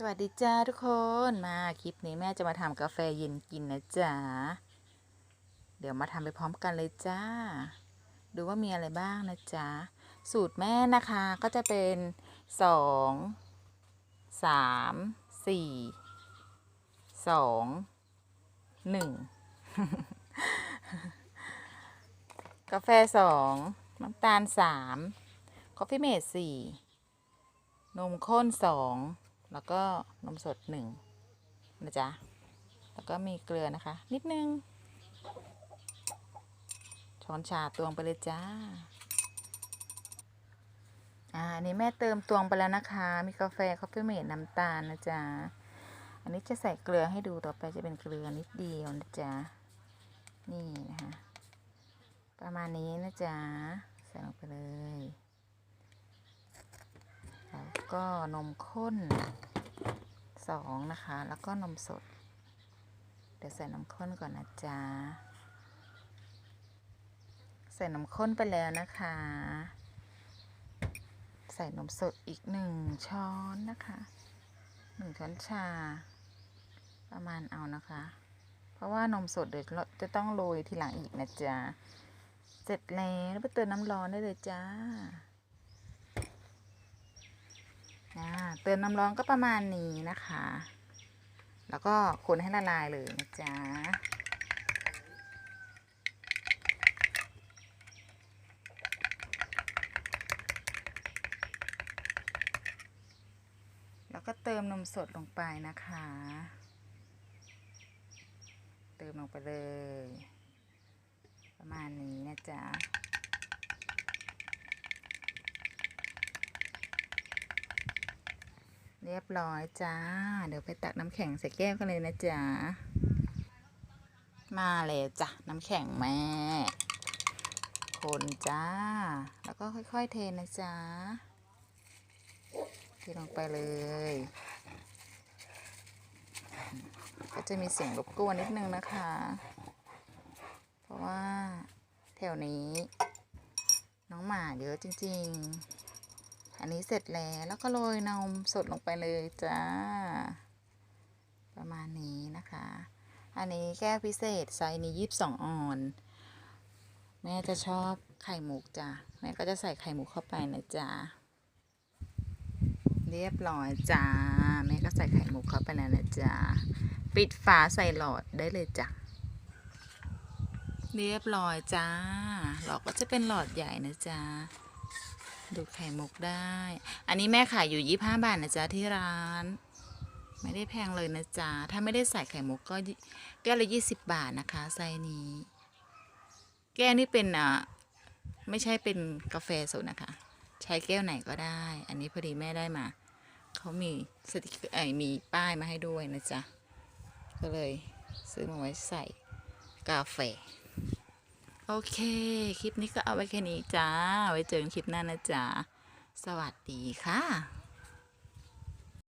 สวัสดีจ้าทุกคนมาคลิปนี้แม่จะมาทำกาแฟเย็นกินนะจ๊ะเดี๋ยวมาทำไปพร้อมกันเลยจ้า ดูว่ามีอะไรบ้างนะจ๊ะสูตรแม่นะคะก็จะเป็นสองสามสี่สองหนึ่งกาแฟสองน้ำตาลสามคอฟฟี่เมดสี่นมข้นสอง แล้วก็นมสดหนึ่งนะจ๊ะ แล้วก็มีเกลือนะคะ นิดนึง ช้อนชาตวงไปเลยจ้า อ่าอันนี้แม่เติมตวงไปแล้วนะคะ มีกาแฟคอฟฟี่เมดน้ำตาลนะจ๊ะ อันนี้จะใส่เกลือให้ดูต่อไปจะเป็นเกลือนิดเดียวนะจ๊ะ นี่นะคะ ประมาณนี้นะจ๊ะ ใส่ลงไปเลย ก็นมข้นสองนะคะ แล้วก็นมสด เดี๋ยวใส่นมข้นก่อนนะจ๊ะ ใส่นมข้นไปแล้วนะคะ ใส่นมสดอีกหนึ่งช้อนนะคะหนึ่งช้อนชา ประมาณเอานะคะ เพราะว่านมสดเดี๋ยวเราจะต้องโรยทีหลังอีกนะจ๊ะ เสร็จแล้วไปเติมน้ำร้อนได้เลยจ้า อ่าเติมน้ำร้อนก็ประมาณนี้นะคะ แล้วก็คนให้ละลายเลยนะจ๊ะแล้วก็เติมนมสดลงไปนะคะ เติมลงไปเลย ประมาณนี้นะจ๊ะ เรียบร้อยจ้า เดี๋ยวไปตักน้ำแข็งใส่แก้วกันเลยนะจ๊ะ มาแล้วจ้ะน้ำแข็งแม่ คนจ้า แล้วก็ค่อยๆเทนะจ๊ะ เทลงไปเลย ก็จะมีเสียงรบกวนนิดนึงนะคะ เพราะว่าแถวนี้ น้องหมาเยอะจริง ๆ อันนี้เสร็จแล้วแล้วก็โรยนมสดลงไปเลยจ้า ประมาณนี้นะคะ อันนี้แก้วพิเศษไซส์นี้ยี่สิบสองออน แม่จะชอบไข่หมุกจ้ะแม่ก็จะใส่ไข่หมุกเข้าไปนะจ๊ะเรียบร้อยจ้าแม่ก็ใส่ไข่หมุกเข้าไปแล้วนะจ๊ะปิดฝาใส่หลอดได้เลยจ้ะเรียบร้อยจ้าหลอดก็จะเป็นหลอดใหญ่นะจ๊ะ ดูไข่มุกได้ อันนี้แม่ขายอยู่ยี่ห้าบาทนะจ๊ะที่ร้าน ไม่ได้แพงเลยนะจ๊ะ ถ้าไม่ได้ใส่ไข่มุกก็แก้วละยี่สิบบาทนะคะไซส์นี้ แก้วนี่เป็นอะไม่ใช่เป็นกาแฟสดนะคะ ใช้แก้วไหนก็ได้ อันนี้พอดีแม่ได้มา เขามีสติกเอ้มีป้ายมาให้ด้วยนะจ๊ะ ก็เลยซื้อมาไว้ใส่กาแฟ โอเค คลิปนี้ก็เอาไว้แค่นี้จ้า ไว้เจอกันคลิปหน้านะจ้า สวัสดีค่ะ